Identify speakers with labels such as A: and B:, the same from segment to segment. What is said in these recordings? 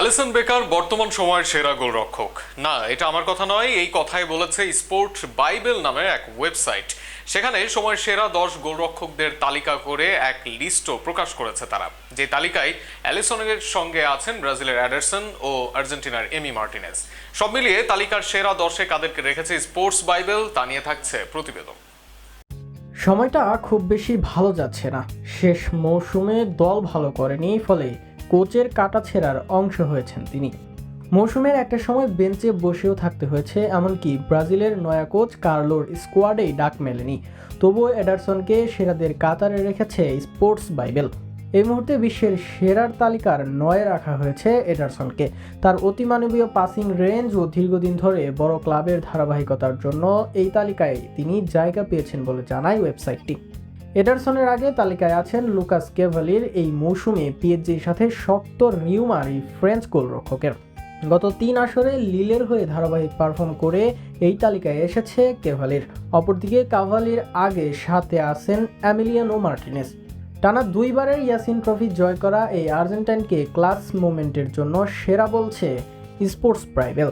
A: Alisson Becker বর্তমান সময়ের সেরা গোলরক্ষক। না, এটা আমার কথা নয়, এই কথাই বলেছে স্পোর্ট বাইবেল নামের এক ওয়েবসাইট। সেখানে সময়ের সেরা দশ গোলরক্ষকদের তালিকা করে এক লিস্টও প্রকাশ করেছে তারা। যে তালিকায় অ্যালিসনের সঙ্গে আছেন ব্রাজিলের অ্যাডারসন ও আর্জেন্টিনার এমি মার্টিনেস। সব মিলিয়ে তালিকার সেরা দশে কাদেরকে রেখেছে স্পোর্টস বাইবেল, তা নিয়ে থাকছে প্রতিবেদন।
B: সময়টা খুব বেশি ভালো যাচ্ছে না। শেষ মৌসুমে দল ভালো করেনি, ফলে কোচের কাটা ছেঁড়ার অংশ হয়েছেন তিনি। মৌসুমের একটা সময় বেঞ্চে বসেও থাকতে হয়েছে, এমনকি ব্রাজিলের নয়া কোচ কার্লোর স্কোয়াডেই ডাক মেলেনি। তবুও এডারসনকে সেরাদের কাতারে রেখেছে স্পোর্টস বাইবেল। এই মুহূর্তে বিশ্বের সেরার তালিকার নয়ে রাখা হয়েছে এডারসনকে। তার অতিমানবীয় পাসিং রেঞ্জ ও দীর্ঘদিন ধরে বড় ক্লাবের ধারাবাহিকতার জন্য এই তালিকায় তিনি জায়গা পেয়েছেন বলে জানায় ওয়েবসাইটটি। এডারসনের আগে তালিকায় আছেন লুকাস কেভালির এই মৌসুমে পিএইচজির সাথে শক্ত রিউমার এই ফ্রেঞ্চ গোলরক্ষকের। গত তিন আসরে লিলের হয়ে ধারাবাহিক পারফর্ম করে এই তালিকায় এসেছে কেভালির। অপরদিকে কাভালির আগে সাথে আছেন অ্যামিলিয়ানো মার্টিনেস। টানা দুইবারের ইয়াসিন ট্রফি জয় করা এই আর্জেন্টাইনকে ক্লাস মোমেন্টের জন্য সেরা বলছে স্পোর্টস প্রাইবেল।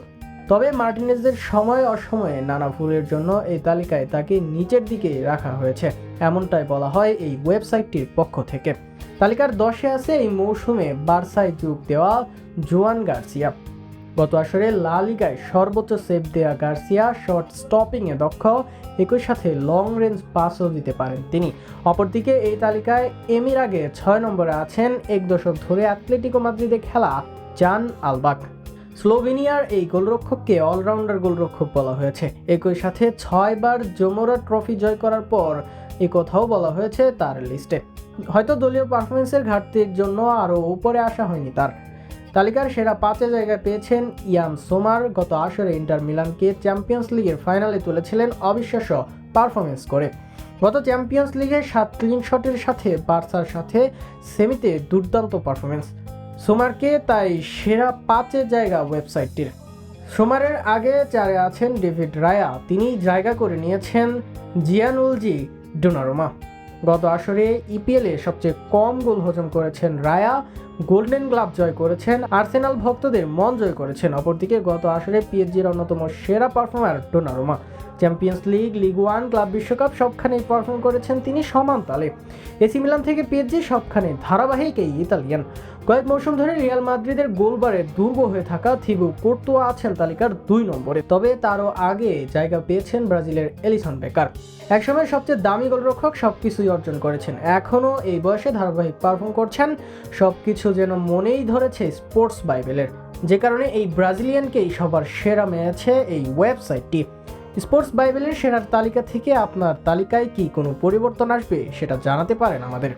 B: তবে মার্টিনেজের সময় অসময়ে নানা ভুলের জন্য এই তালিকায় তাকে নিচের দিকে রাখা হয়েছে, এমনটাই বলা হয় এই ওয়েবসাইটটির পক্ষ থেকে। তালিকার দশে আছে এই মৌসুমে বার্সায় যোগ দেওয়া জোয়ান গার্সিয়া। গত আসরে লা লিগায় সর্বোচ্চ সেভ দেয়া গার্সিয়া শর্ট স্টপিংয়ে দক্ষ, একই সাথে লং রেঞ্জ পাসও দিতে পারেন তিনি। অপরদিকে এই তালিকায় এমির আগে ছয় নম্বরে আছেন, এক দশক ধরে অ্যাথলেটিকো মাদ্রিদে খেলা জান আলবাক। স্লোভেনিয়ার এই গোলরক্ষককে অলরাউন্ডার গোলরক্ষক বলা হয়েছে। একই সাথে ছয়বার জোমোরা ট্রফি জয় করার পর এ কথাও বলা হয়েছে তার লিস্টে। হয়তো দলীয় পারফরমেন্সের ঘাটতির জন্য আরও উপরে আসা হয়নি তার। তালিকার সেরা পাঁচে জায়গা পেয়েছেন ইয়ান সোমার। গত আসরে ইন্টার মিলানকে চ্যাম্পিয়ন্স লিগের ফাইনালে তুলেছিলেন অবিশ্বাস্য পারফরমেন্স করে। গত চ্যাম্পিয়ন্স লিগে সাত ক্লিন শটের সাথে বার্সার সাথে সেমিতে দুর্দান্ত পারফরমেন্স সোমারকে তাই সেরা পাঁচে জায়গা ওয়েবসাইটটির। সোমারের আগে চারে আছেন ডেভিড রায়া, তিনি জায়গা করে নিয়েছেন জিয়ানুলজি ডোনারোমা। গত আসরে ইপিএলে সবচেয়ে কম গোল হজম করেছেন রায়া গোল্ডেন গ্লাভ জয় করেছেন, আর্সেনাল ভক্তদের মন জয় করেছেন। অপরদিকে গত আসরে পিএসজির অন্যতম সেরা performer Donnarumma. Champions League league one, club বিশ্বকাপ সবখানেই পারফর্ম করেছেন তিনি সমান তালে। এসি মিলান থেকে পিএসজি সবখানে ধারাবাহিক এই ইতালিয়ান। কয়েক মৌসুম ধরে রিয়াল মাদ্রিদের গোলবারে দুর্গ হয়ে থাকা থিবু কোর্তোয়া আছেন তালিকার দুই নম্বরে। তবে তারও আগে জায়গা পেয়েছেন ব্রাজিলের এলিসন বেকার। একসময় সবচেয়ে দামি গোলরক্ষক সবকিছুই অর্জন করেছেন। এখনও এই বয়সে ধারাবাহিক পারফর্ম করছেন সবকিছু যেন মনেই ধরেছে স্পোর্টস বাইবেলের। যে কারণে এই ব্রাজিলিয়ানকেই সবার সেরা মেয়েছে এই ওয়েবসাইটটি। স্পোর্টস বাইবেলের সেরার তালিকা থেকে আপনার তালিকায় কি কোনো পরিবর্তন আসবে সেটা জানাতে পারেন আমাদের।